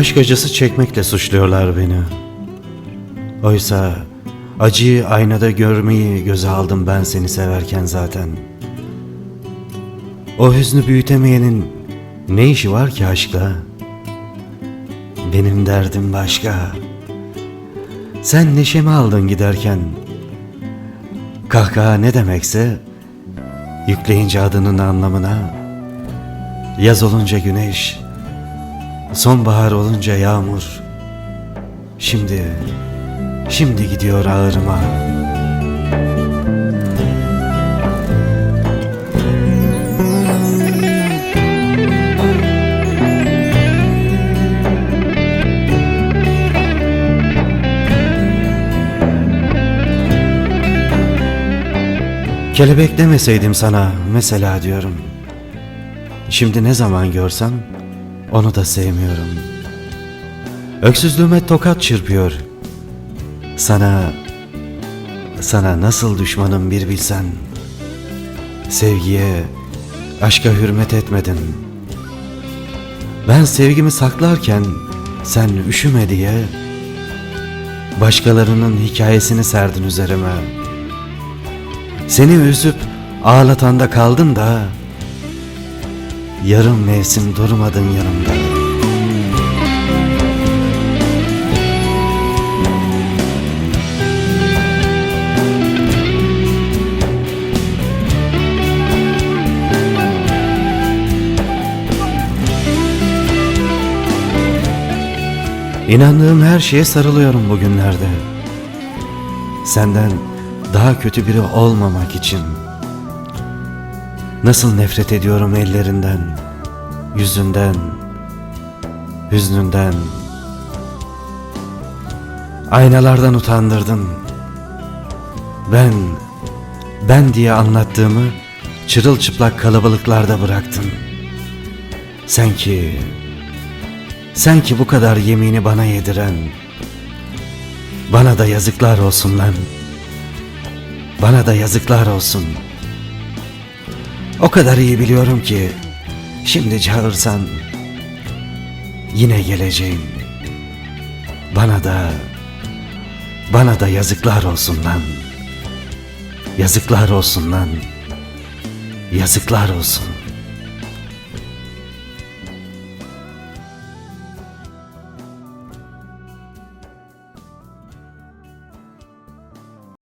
Aşk acısı çekmekle suçluyorlar beni. Oysa acıyı aynada görmeyi göze aldım ben seni severken zaten. O hüznü büyütemeyenin ne işi var ki aşkla? Benim derdim başka. Sen neşemi aldın giderken. Kahkaha ne demekse yükleyince adının anlamına yaz olunca güneş, sonbahar olunca yağmur. Şimdi şimdi gidiyor ağrıma. Kelebek demeseydim sana mesela diyorum. Şimdi ne zaman görsem onu da sevmiyorum. Öksüzlüğüme tokat çırpıyor. Sana sana nasıl düşmanım bir bilsen. Sevgiye, aşka hürmet etmedin. Ben sevgimi saklarken sen üşüme diye başkalarının hikayesini serdin üzerime. Seni üzüp ağlatan da kaldın da yarım mevsim durmadın yanımda. İnandığım her şeye sarılıyorum bugünlerde. Senden daha kötü biri olmamak için. Nasıl nefret ediyorum ellerinden, yüzünden, hüznünden. Aynalardan utandırdın. Ben, ben diye anlattığımı çırılçıplak kalabalıklarda bıraktın. Sen ki, sen ki bu kadar yemini bana yediren, bana da yazıklar olsun lan. Bana da yazıklar olsun. O kadar iyi biliyorum ki şimdi çağırsan yine geleceğim. Bana da bana da yazıklar olsun lan. Yazıklar olsun lan. Yazıklar olsun.